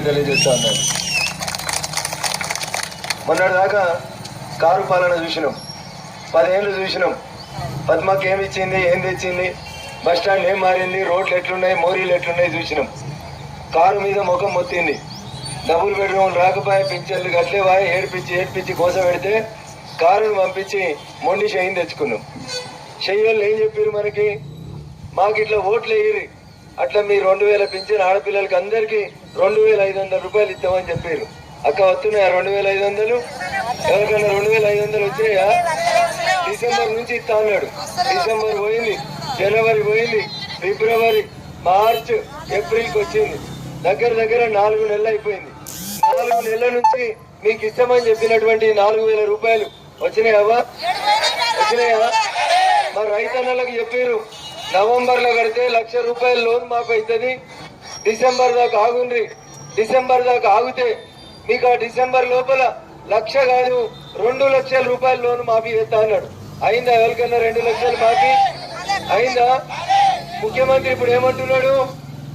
తెలియజేస్తా ఉన్నారు మొన్నటి దాకా కారు పాలన చూసినాం. పదేళ్ళు చూసినాం. పద్మకి ఏమి ఇచ్చింది ఏం తెచ్చింది బస్ స్టాండ్ ఏం మారింది రోడ్లు ఎట్లున్నాయి మోరీలు ఎట్లున్నాయి చూసినాం. కారు మీద ముఖం మొత్తింది. డబుల్ బెడ్రూమ్ రాకపోయే పింఛన్లు కట్టలేవాయి ఏడిపించి ఏడిపించి కోసం పెడితే కారును పంపించి మొండి షెయిన్ తెచ్చుకున్నాం. షెయ్యోళ్ళు ఏం చెప్పారు మనకి? మాకు ఇట్లా ఓట్లు వేయరు. అట్లా మీ రెండు వేల పింఛన్ ఆడపిల్లలకి అందరికి రెండు వేల ఐదు వందల రూపాయలు ఇస్తామని చెప్పారు. అక్క వస్తున్నాయా రెండు వేల ఐదు వందలు? ఎవరికైనా రెండు వేల ఐదు వందలు వచ్చినాయా డిసెంబర్ నుంచి ఇస్తా అన్నాడు. డిసెంబర్ పోయింది జనవరి పోయింది ఫిబ్రవరి మార్చ్ ఏప్రిల్కి వచ్చింది. దగ్గర దగ్గర నాలుగు నెలలు అయిపోయింది. నాలుగు నెలల నుంచి మీకు ఇస్తామని చెప్పినటువంటి నాలుగు వేల రూపాయలు వచ్చినాయవా వచ్చినాయా? మా రైతన్నలకు చెప్పారు నవంబర్లో కడితే లక్ష రూపాయల లోన్ మాకు అవుతుంది. డిసెంబర్ దాకా ఆగుండ్రి. డిసెంబర్ దాకా ఆగితే మీకు ఆ డిసెంబర్ లోపల లక్ష కాదు రెండు లక్షల రూపాయల లోన్ మాఫీ చేస్తా అన్నాడు. అయిందా ఎవరికన్నా రెండు లక్షలు మాఫీ? అయిందా? ముఖ్యమంత్రి ఇప్పుడు ఏమంటున్నాడు?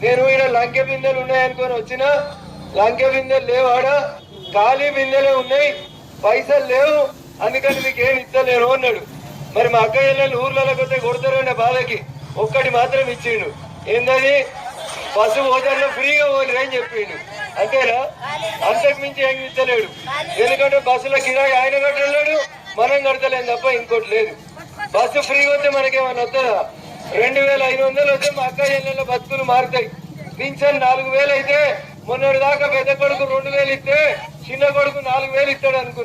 నేను ఈడ లంకె బిందెలు ఉన్నాయనుకొని వచ్చిన లంకె బిందెలు లేవాడా ఖాళీ బిందెలే ఉన్నాయి పైసలు లేవు అందుకని మీకు ఏం ఇస్తలేను అన్నాడు. మరి మా అక్క చెల్లెలు ఊర్లలో కొట్టే కొడతారనే బాధకి ఒక్కటి మాత్రం ఇచ్చిండు. ఏందని బస్సు పోతాను ఫ్రీగా పోని అని చెప్పిండు. అంతేనా? అంతకు మించి ఏం ఇస్తలేడు ఎందుకంటే బస్సులో కిరాయి ఆయన కట్టలేడు మనం కడతలేం తప్ప ఇంకోటి లేదు. బస్సు ఫ్రీ వస్తే మనకేమన్నా వస్తుందా రెండు వేల ఐదు వందలు వస్తే మా అక్క చెల్లెళ్ళ బతుకులు మారుతాయి. పింఛన్ నాలుగు వేలు అయితే మొన్నటి దాకా పెద్ద కొడుకు రెండు వేలు ఇస్తే చిన్న కొడుకు నాలుగు వేలు ఇస్తాడు అనుకున్నాను